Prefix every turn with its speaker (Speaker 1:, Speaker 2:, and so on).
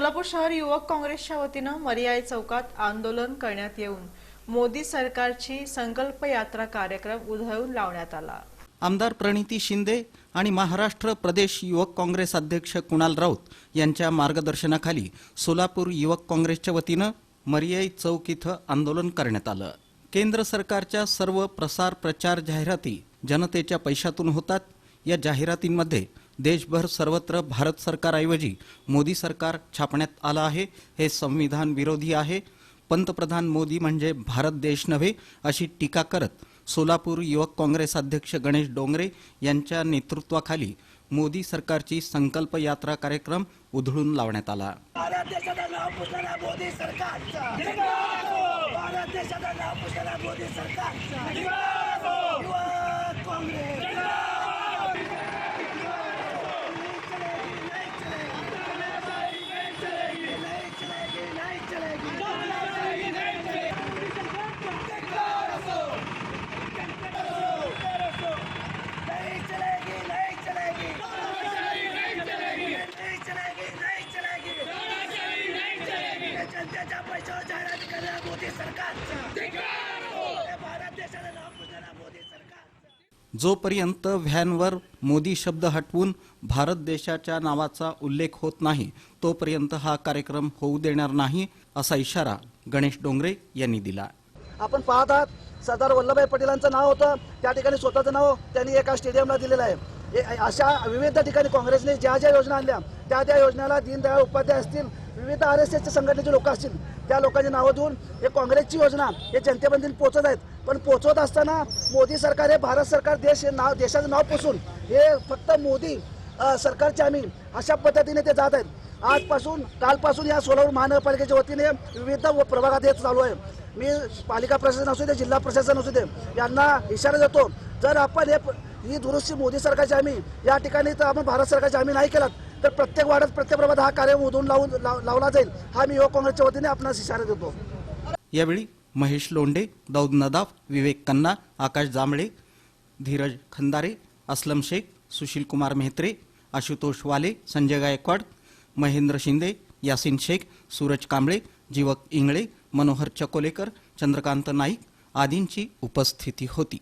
Speaker 1: सोलापूर शहर युवक काँग्रेसच्या वतीनं मर्याय चौकात आंदोलन करण्यात येऊन मोदी सरकारची संकल्प यात्रा कार्यक्रम उधळून लावण्यात आला.
Speaker 2: आमदार प्रणिती शिंदे आणि महाराष्ट्र प्रदेश युवक काँग्रेस अध्यक्ष कुणाल राऊत यांच्या मार्गदर्शनाखाली सोलापूर युवक काँग्रेसच्या वतीनं मरियाई चौक इथं आंदोलन करण्यात आलं. केंद्र सरकारच्या सर्व प्रसार प्रचार जाहिराती जनतेच्या पैशातून होतात. या जाहिरातींमध्ये देशभर सर्वत्र भारत सरकारऐवजी मोदी सरकार छापण्यात आलं आहे. हे संविधान विरोधी आहे. पंतप्रधान मोदी म्हणजे भारत देश नव्हे अशी टीका करत सोलापूर युवक काँग्रेस अध्यक्ष गणेश डोंगरे यांच्या नेतृत्वाखाली मोदी सरकारची संकल्प यात्रा कार्यक्रम उधळून लावण्यात आला.
Speaker 3: मोदी सरकारचा भारत देशाचा नाव पुसणारा मोदी सरकारचा युवक काँग्रेस नहीं चलेगी, नहीं चलेगी। नहीं चलेगी, नहीं चलेगी। नहीं चलेगी, नहीं चलेगी। हे जनतेच्या पैशावर जाहिरात करणाऱ्या मोदी सरकारचा. भारत देशाचं नाव मोदी सरकारचा.
Speaker 2: जोपर्यंत व्हॅनवर मोदी शब्द हटवून भारत देशाच्या नावाचा उल्लेख होत नाही तोपर्यंत हा कार्यक्रम होऊ देणार नाही असा इशारा गणेश डोंगरे यांनी दिला.
Speaker 3: आपण पाहत आहात सरदार वल्लभभाई पटेलांचं नाव होतं. त्या ठिकाणी स्वतःचं नाव त्यांनी एका स्टेडियमला दिलेलं आहे. हे- अशा विविध ठिकाणी काँग्रेसने ज्या ज्या योजना आणल्या त्या त्या योजनाला दीनदयाळ उपाध्याय असतील विविध आर एस एसच्या संघटनेचे लोक असतील त्या लोकांची नावं देऊन हे काँग्रेसची योजना हे जनतेपर्यंत पोहोचत आहेत. पण पोचवत असताना मोदी सरकार हे भारत सरकार देश हे नाव देशाचं नाव पोसून हे फक्त मोदी सरकारचे आम्ही अशा पद्धतीने ते जात आहेत. आजपासून कालपासून या सोलापूर महानगरपालिकेच्या वतीने विविध व प्रभागात हे चालू आहे. मी पालिका प्रशासन असू दे जिल्हा प्रशासन असू दे यांना इशारा देतो जर आपण हे ही दुरुस्ती मोदी सरकारची आम्ही या ठिकाणी तर आपण भारत सरकारची आम्ही नाही केलात तर प्रत्येक वाड्यात प्रत्येक प्रभागात हा कार्य उधून लावून लावला जाईल. हा मी युवक काँग्रेसच्या वतीने आपणास इशारा देतो.
Speaker 2: यावेळी महेश लोंढे दाऊद नदाफ विवेक कन्ना आकाश जांभळे धीरज खंदारे असलम शेख सुशील कुमार मेहत्रे आशुतोष वाले संजय गायकवाड महेंद्र शिंदे यासिन शेख सूरज कांबळे जीवक इंगळे मनोहर चकोलेकर चंद्रकांत नाईक आदींची उपस्थिती होती.